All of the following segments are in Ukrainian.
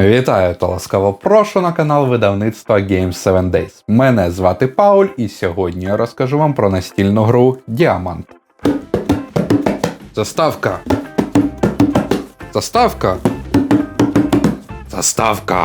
Вітаю та ласкаво прошу на канал видавництва Games 7 Days. Мене звати Пауль, і сьогодні я розкажу вам про настільну гру Діамант. Заставка. Заставка. Заставка.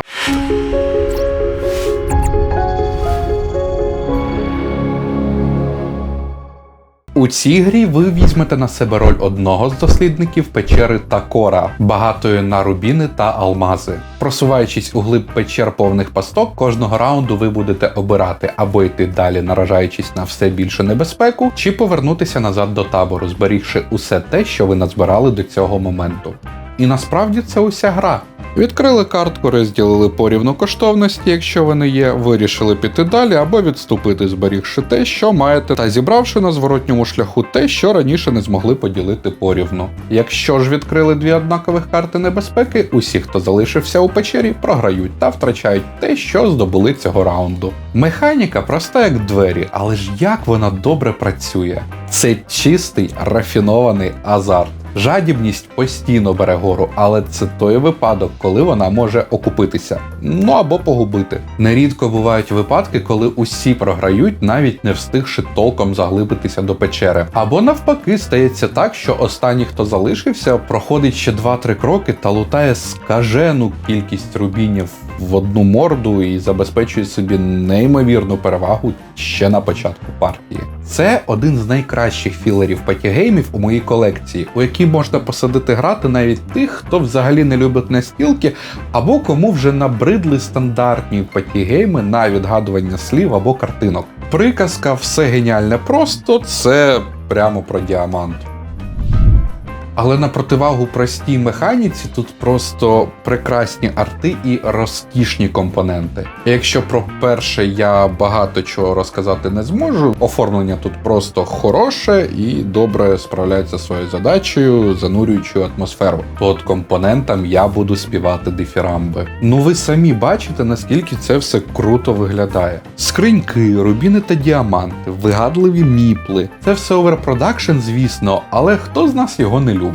У цій грі ви візьмете на себе роль одного з дослідників печери Такора, багатої на рубіни та алмази. Просуваючись у глиб печер повних пасток, кожного раунду ви будете обирати або йти далі, наражаючись на все більшу небезпеку, чи повернутися назад до табору, зберігши усе те, що ви назбирали до цього моменту. І насправді це уся гра. Відкрили картку, розділили порівну коштовності, якщо вони є, вирішили піти далі або відступити, зберігши те, що маєте, та зібравши на зворотньому шляху те, що раніше не змогли поділити порівну. Якщо ж відкрили дві однакових карти небезпеки, усі, хто залишився у печері, програють та втрачають те, що здобули цього раунду. Механіка проста як двері, але ж як вона добре працює. Це чистий рафінований азарт. Жадібність постійно бере гору, але це той випадок, коли вона може окупитися, ну або погубити. Нерідко бувають випадки, коли усі програють, навіть не встигши толком заглибитися до печери. Або навпаки, стається так, що останній, хто залишився, проходить ще 2-3 кроки та лутає скажену кількість рубінів в одну морду і забезпечує собі неймовірну перевагу ще на початку партії. Це один з найкращих філерів патігеймів у моїй колекції, у якій можна посадити грати навіть тих, хто взагалі не любить настілки, або кому вже набридли стандартні патігейми на відгадування слів або картинок. Приказка все геніальне просто це прямо про діамант. Але на противагу простій механіці тут просто прекрасні арти і розкішні компоненти. Якщо про перше я багато чого розказати не зможу, оформлення тут просто хороше і добре справляється своєю задачею, занурюючи атмосферу. То компонентам я буду співати дифірамби. Ну ви самі бачите, наскільки це все круто виглядає. Скриньки, рубіни та діаманти, вигадливі міпли. Це все оверпродакшн, звісно, але хто з нас його не любить?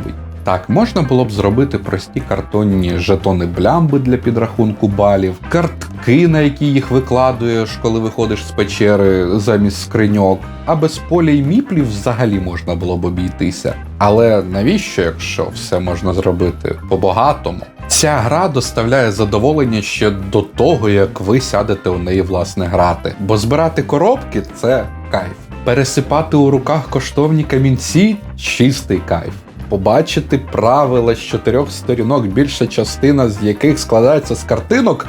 Так, можна було б зробити прості картонні жетони блямби для підрахунку балів, картки, на які їх викладуєш, коли виходиш з печери замість скриньок, а без поля й міплів взагалі можна було б обійтися. Але навіщо, якщо все можна зробити по-багатому? Ця гра доставляє задоволення ще до того, як ви сядете у неї власне грати. Бо збирати коробки це кайф. Пересипати у руках коштовні камінці чистий кайф. Побачити правила з чотирьох сторінок, більша частина з яких складається з картинок.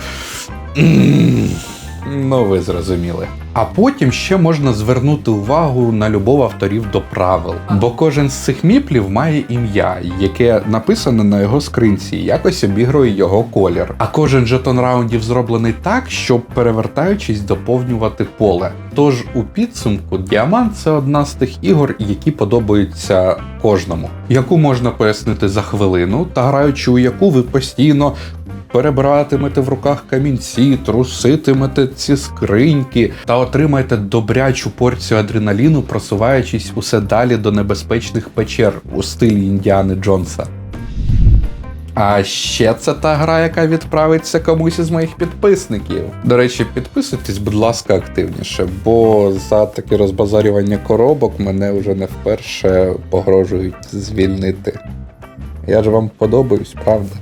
Ну, ви зрозуміли. А потім ще можна звернути увагу на любов авторів до правил, бо кожен з цих міплів має ім'я, яке написане на його скринці, якось обігрує його колір. А кожен жетон раундів зроблений так, щоб перевертаючись доповнювати поле. Тож у підсумку діамант це одна з тих ігор, які подобаються кожному, яку можна пояснити за хвилину, та граючи у яку ви постійно перебиратимете в руках камінці, труситимете ці скриньки та отримаєте добрячу порцію адреналіну, просуваючись усе далі до небезпечних печер у стилі Індіани Джонса. А ще це та гра, яка відправиться комусь із моїх підписників. До речі, підписуйтесь, будь ласка, активніше, бо за таке розбазарювання коробок мене вже не вперше погрожують звільнити. Я ж вам подобаюсь, правда?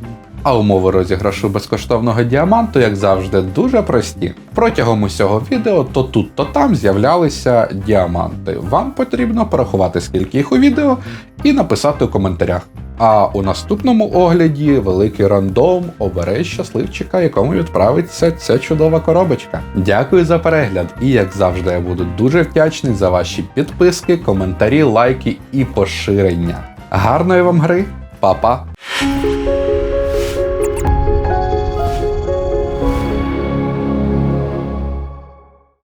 А умови розіграшу безкоштовного діаманту, як завжди, дуже прості. Протягом усього відео то тут, то там з'являлися діаманти. Вам потрібно порахувати, скільки їх у відео, і написати у коментарях. А у наступному огляді великий рандом обере щасливчика, якому відправиться ця чудова коробочка. Дякую за перегляд, і як завжди, я буду дуже вдячний за ваші підписки, коментарі, лайки і поширення. Гарної вам гри, Па-па!